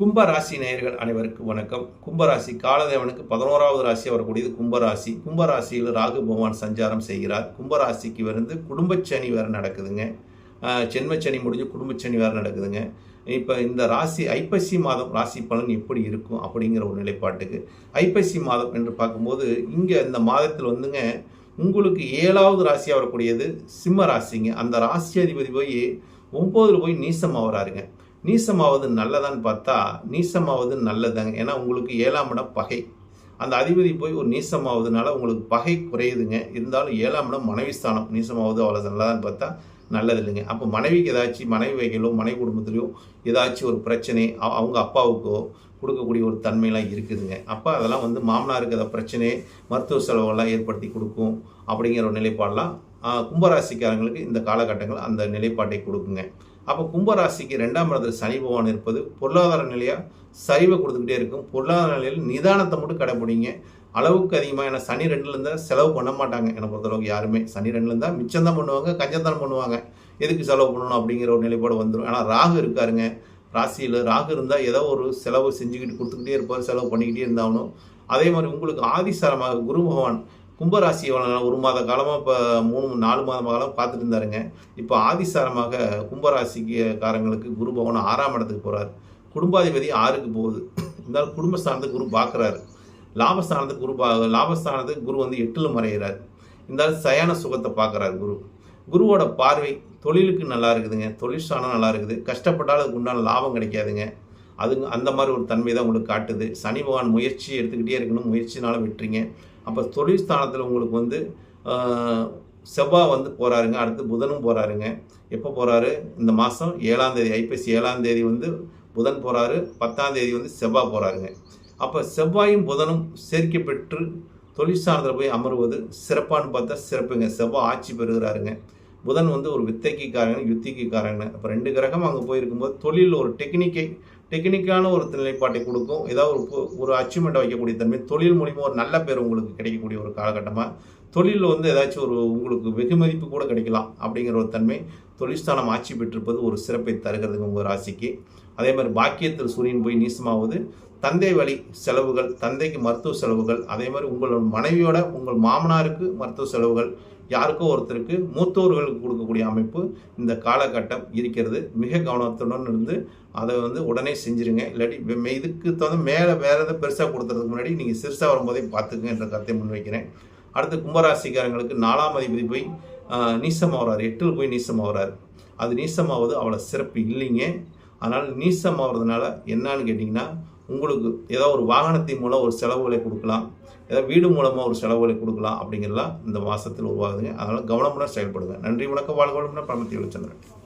கும்பராசி நேயர்கள் அனைவருக்கும் வணக்கம். கும்பராசி காலதேவனுக்கு பதினோராவது ராசி வரக்கூடியது கும்பராசி. கும்பராசியில் ராகு பகவான் சஞ்சாரம் செய்கிறார். கும்பராசிக்கு வந்து குடும்பச்சனி வேறு நடக்குதுங்க. சென்மச்சனி முடிஞ்சு குடும்பச்சனி வேறு நடக்குதுங்க. இப்போ இந்த ராசி ஐப்பசி மாதம் ராசி பலன் எப்படி இருக்கும் அப்படிங்கிற ஒரு நிலைப்பாட்டுக்கு. ஐப்பசி மாதம் என்று பார்க்கும்போது இங்கே இந்த மாதத்தில் வந்துங்க உங்களுக்கு ஏழாவது ராசியாக வரக்கூடியது சிம்ம ராசிங்க. அந்த ராசி அதிபதி போய் ஒம்போதில் போய் நீசம் ஆகிறாருங்க நீசமாவது நல்லதான்னு பார்த்தா நீசமாவது நல்லதாங்க. ஏன்னா உங்களுக்கு ஏழாம் இடம் பகை. அந்த அதிபதி போய் ஒரு நீசமாவதுனால உங்களுக்கு பகை குறையுதுங்க. இருந்தாலும் ஏழாம் இடம் மனைவி ஸ்தானம். நீசமாவது அவ்வளோ நல்லதான்னு பார்த்தா நல்லது இல்லைங்க அப்போ மனைவிக்கு ஏதாச்சும் மனைவி வகையிலோ மனைவி குடும்பத்திலையோ ஏதாச்சும் ஒரு பிரச்சனை அவங்க அப்பாவுக்கோ கொடுக்கக்கூடிய ஒரு தன்மையெல்லாம் இருக்குதுங்க. அப்போ அதெல்லாம் வந்து மாமனாருக்கு ஏதாவது பிரச்சனை மருத்துவ செலவெல்லாம் ஏற்படுத்தி கொடுக்கும் அப்படிங்கிற ஒரு நிலைப்பாடெல்லாம் கும்பராசிக்காரங்களுக்கு இந்த காலகட்டங்கள் அந்த நிலைப்பாட்டை கொடுக்குங்க. அப்போ கும்பராசிக்கு ரெண்டாம் இடத்துல சனி பகவான் இருப்பது பொருளாதார நிலையாக சரிவை கொடுத்துக்கிட்டே இருக்கும். பொருளாதார நிலையில் நிதானத்தை மட்டும் கடைப்பிடிங்க அளவுக்கு அதிகமாக ஏன்னா சனி ரெண்டுல இருந்தால் செலவு பண்ண மாட்டாங்க. என்னை பொறுத்தளவுக்கு யாருமே. சனி ரெண்டுல இருந்தால் மிச்சம் தான் பண்ணுவாங்க கஞ்சத்தான் பண்ணுவாங்க. எதுக்கு செலவு பண்ணணும் அப்படிங்கிற ஒரு நிலைப்பாடு வந்துடும் ஏன்னா ராகு இருக்காருங்க. ராசியில் ராகு இருந்தால் ஏதோ ஒரு செலவு செஞ்சுக்கிட்டு கொடுத்துக்கிட்டே இருப்பார் செலவு பண்ணிக்கிட்டே இருந்தாலும் அதே மாதிரி உங்களுக்கு ஆதிசாரமாக குரு பகவான் கும்பராசி ஒரு மாத காலமாக இப்போ மூணு நாலு மாத காலம் பார்த்துட்டு இருந்தாருங்க. இப்போ ஆதிசாரமாக கும்பராசிக்கு காரங்களுக்கு குரு பகவான் ஆறாம் இடத்துக்கு போகிறார் குடும்பாதிபதி ஆறுக்கு போகுது. இருந்தாலும் குடும்பஸ்தானத்துக்கு குரு பார்க்குறாரு. லாபஸ்தானத்துக்கு குரு பா லாபஸ்தானத்துக்கு குரு வந்து எட்டில் மறைகிறார் இருந்தாலும் சயான சுகத்தை பார்க்குறாரு குரு. குருவோட பார்வை தொழிலுக்கு நல்லா இருக்குதுங்க. தொழில் நல்லா இருக்குது. கஷ்டப்பட்டாலும் அதுக்கு உண்டான லாபம் கிடைக்காதுங்க. அதுங்க அந்த மாதிரி ஒரு தன்மை தான் உங்களுக்கு காட்டுது. சனி பகவான் முயற்சி எடுத்துக்கிட்டே இருக்கணும் முயற்சினால விட்டுறீங்க அப்போ தொழில் ஸ்தானத்தில் உங்களுக்கு வந்து செவ்வாய் வந்து போகிறாருங்க அடுத்து புதனும் போகிறாருங்க எப்போ போகிறாரு இந்த மாதம் ஏழாம் தேதி ஐப்பசி ஏழாம் தேதி வந்து புதன் போகிறாரு பத்தாம் தேதி வந்து செவ்வாய் போகிறாருங்க அப்போ செவ்வாயும் புதனும் சேர்க்கை பெற்று தொழிற்சாலத்தில் போய் அமருவது சிறப்பான்னு பார்த்தா சிறப்புங்க. செவ்வாய் ஆட்சி பெறுகிறாருங்க. புதன் வந்து ஒரு வித்தைக்கு காரங்கன்னு யுத்திக்குக்காரங்க அப்போ ரெண்டு கிரகம் அங்கே போயிருக்கும்போது தொழிலில் ஒரு டெக்னிக்கை டெக்னிக்கான ஒரு நிலைப்பாட்டை கொடுக்கும். ஏதாவது ஒரு ஒரு அச்சீவ்மெண்ட்டை வைக்கக்கூடிய தன்மை தொழில் மூலிமா ஒரு நல்ல பேர் உங்களுக்கு கிடைக்கக்கூடிய ஒரு காலகட்டமாக தொழிலில் வந்து ஏதாச்சும் ஒரு உங்களுக்கு வெகுமதிப்பு கூட கிடைக்கலாம் அப்படிங்கிற ஒரு தன்மை தொழிற்சாலம் ஆட்சி பெற்றிருப்பது ஒரு சிறப்பை தருகிறது உங்கள் ராசிக்கு. அதே மாதிரி பாக்கியத்தில் சூரியன் போய் நீசமாவது தந்தை வழி செலவுகள் தந்தைக்கு மருத்துவ செலவுகள் அதே மாதிரி உங்களோட மனைவியோட உங்கள் மாமனாருக்கு மருத்துவ செலவுகள் யாருக்கோ ஒருத்தருக்கு மூத்தோர்களுக்கு கொடுக்கக்கூடிய அமைப்பு இந்த காலகட்டம் இருக்கிறது. மிக கவனத்துடன் இருந்து அதை வந்து உடனே செஞ்சுருங்க. இல்லாட்டி இதுக்கு தகுந்த மேலே வேறு எதாவது பெருசாக கொடுத்துறதுக்கு முன்னாடி நீங்கள் சிறுசாக வரும்போதே பார்த்துக்குங்க என்ற கருத்தை முன்வைக்கிறேன். அடுத்து கும்பராசிக்காரங்களுக்கு நாலாம் அதிபதி போய் ஆஹ், நீசமாகறாரு எட்டில் போய் நீசமாகறாரு அது நீசமாவது அவ்வளோ சிறப்பு இல்லைங்க. அதனால் நீசமாகறதுனால என்னான்னு கேட்டிங்கன்னா உங்களுக்கு ஏதோ ஒரு வாகனத்தின் மூலம் ஒரு செலவுகளை கொடுக்கலாம். ஏதோ வீடு மூலமாக ஒரு செலவுகளை கொடுக்கலாம் அப்படிங்கிறலாம் இந்த மாதத்தில் உருவாகுதுங்க. அதனால் கவனமுடன் செயல்படுங்க. நன்றி வணக்கம். வாழ்க வளமுடன். பரமத்தி சந்திரன்